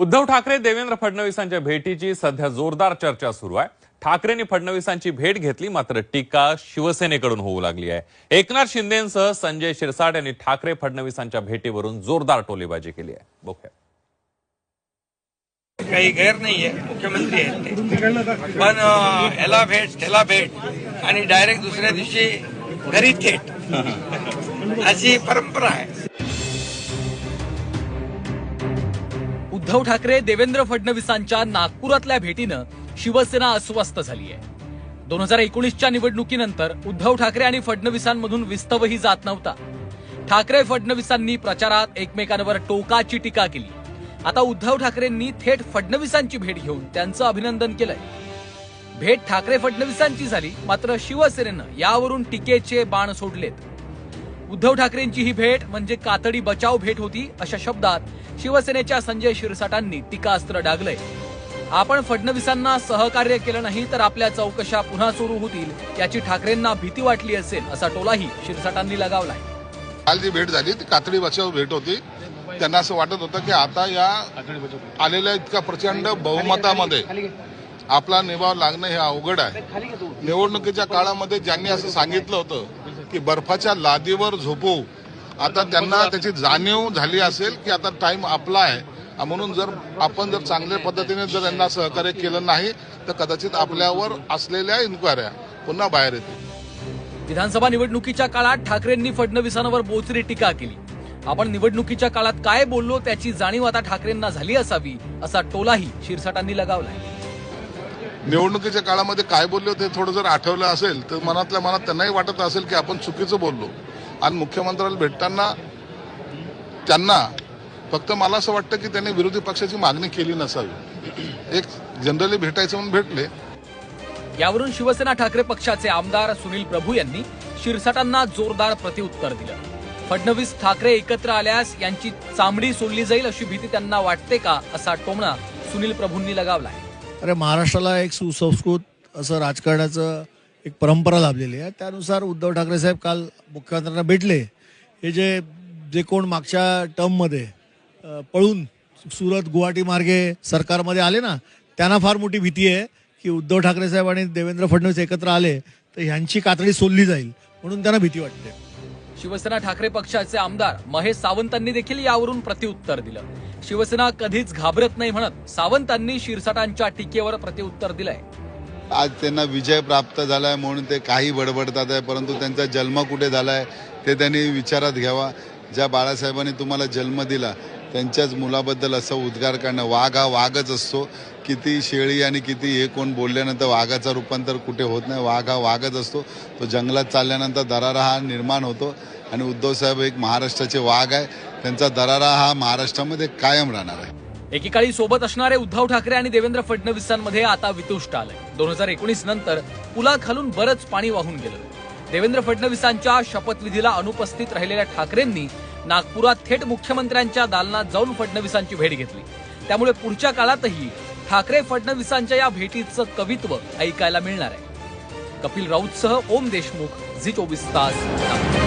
उद्धव ठाकरे देवेंद्र फडणवीसांच्या भेटीची सध्या जोरदार चर्चा सुरू आहे. ठाकरेंनी फडणवीसांची भेट घेतली मात्र टीका शिवसेनेकडून होऊ लागली आहे. एकनाथ शिंदेसह संजय शिरसाट यांनी ठाकरे फडणवीसांच्या भेटीवरून जोरदार टोलेबाजी केली आहे. बघूया. काही गैर नाहीये मुख्यमंत्री आहेत पण अं, ह्याला भेट त्याला भेट आणि डायरेक्ट दुसऱ्या दिवशी घरी थेट. अशी परंपरा आहे. उद्धव ठाकरे देवेंद्र फडणवीसांच्या नागपुरातल्या भेटीनं शिवसेना अस्वस्थ झाली आहे दोन हजार एकोणीसच्या निवडणुकीनंतर उद्धव ठाकरे आणि फडणवीसांमधून विस्तवही जात नव्हता. ठाकरे फडणवीसांनी प्रचारात एकमेकांवर टोकाची टीका केली. आता उद्धव ठाकरेंनी थेट फडणवीसांची भेट घेऊन त्यांचं अभिनंदन केलंय. भेट ठाकरे फडणवीसांची झाली मात्र शिवसेनेनं यावरून टीकेचे बाण सोडलेत. उद्धव ठाकरेंची ही भेट म्हणजे कातडी बचाव भेट होती अशा शब्दात शिवसेनेच्या संजय शिरसाटांनी टीकास्त्र डागलंय. आपण फडणवीसांना सहकार्य केलं नाही तर आपल्या चौकशा पुन्हा सुरू होतील याची ठाकरेंना भीती वाटली असेल असा टोलाही शिरसाटांनी लगावलाय. काल जी भेट झाली ती कातडी बचाव भेट होती. त्यांना असं वाटत होतं की आता या आलेल्या इतक्या प्रचंड बहुमतामध्ये आपला निभाव लागणं हे अवघड आहे. निवडणुकीच्या काळामध्ये ज्यांनी असं सांगितलं होतं की बर्फाच्या लादीवर झोपू. आता त्यांना त्याची जाणीव झाली असेल की आता टाइम आपला आहे. म्हणून जर आपण जर चांगल्या पद्धतीने जर यांना सहकार्य केलं नाही तर कदाचित आपल्यावर असलेल्या इन्क्वायऱ्या पुन्हा बाहेर येतील. विधानसभा निवडणुकीच्या काळात ठाकरेंनी फडणवीसांवर बोचरी टीका केली. आपण निवडणुकीच्या काळात काय बोललो त्याची जाणीव आता ठाकरेंना झाली असावी असा टोलाही शिरसाटांनी लगावलाय. निवडणुकीच्या काळामध्ये काय बोलले होते थोडं जर आठवलं असेल तर मनातल्या मनात त्यांनाही वाटत असेल की आपण चुकीचं बोललो. आणि मुख्यमंत्र्याला भेटताना त्यांना फक्त मला असं वाटतं की त्यांनी विरोधी पक्षाची मागणी केली नसावी. एक जनरली भेटायचं म्हणून भेटले. यावरून शिवसेना ठाकरे पक्षाचे आमदार सुनील प्रभू यांनी शिरसाटांना जोरदार प्रतिउत्तर दिलं. फडणवीस ठाकरे एकत्र आल्यास यांची चामडी सोडली जाईल अशी भीती त्यांना वाटते का असा टोमणा सुनील प्रभूंनी लगावलाय. अरे महाराष्ट्राला एक सुसंस्कृत असं राजकारणाचं एक परंपरा लाभलेली आहे. त्यानुसार उद्धव ठाकरे साहेब काल मुख्यमंत्र्यांना भेटले. हे जे जे कोण मागच्या टर्ममध्ये पळून सुरत गुवाहाटी मार्गे सरकारमध्ये आले ना त्यांना फार मोठी भीती आहे की उद्धव ठाकरे साहेब आणि देवेंद्र फडणवीस एकत्र आले तर ह्यांची कातडी सोडली जाईल म्हणून त्यांना भीती वाटते. शिवसेना ठाकरे पक्षाचे आमदार महेश सावंतांनी देखील यावरून प्रत्युत्तर दिलं. शिवसेना कधीच घाबरत नाही म्हणत सावंतांनी शिरसाटांच्या टीकेवर प्रत्युत्तर दिलंय. आज त्यांना विजय प्राप्त झालाय म्हणून ते काही बडबडतात आहे परंतु त्यांचा जन्म कुठे झालाय ते त्यांनी विचारात घ्यावा. ज्या बाळासाहेबांनी तुम्हाला जन्म दिला त्यांच्याच मुलाबद्दल असं उद्गार करणं. वाघ हा वाघच असतो. किती शेळी आणि किती हे कोण बोलल्यानंतर वाघाचा रूपांतर कुठे होत नाही. वाघ हा वाघच असतो. तो जंगलात चालल्यानंतर दरारा हा निर्माण होतो. आणि उद्धव साहेब एक महाराष्ट्राचे वाघ आहे. त्यांचा दरारा हा महाराष्ट्रामध्ये कायम राहणार आहे. एकेकाळी सोबत असणारे उद्धव ठाकरे आणि देवेंद्र फडणवीसांमध्ये आता वितुष्ट आलंय. दोन हजार एकोणीस नंतर पुलाखालून बरंच पाणी वाहून गेलं. देवेंद्र फडणवीसांच्या शपथविधीला अनुपस्थित राहिलेल्या ठाकरेंनी नागपुरात थेट मुख्यमंत्र्यांच्या दालनात जाऊन फडणवीसांची भेट घेतली त्यामुळे पुढच्या काळातही ठाकरे फडणवीसांच्या या भेटीचं कवित्व ऐकायला मिळणार आहे कपिल राऊतसह ओम देशमुख झी चोवीस तास नागपूर.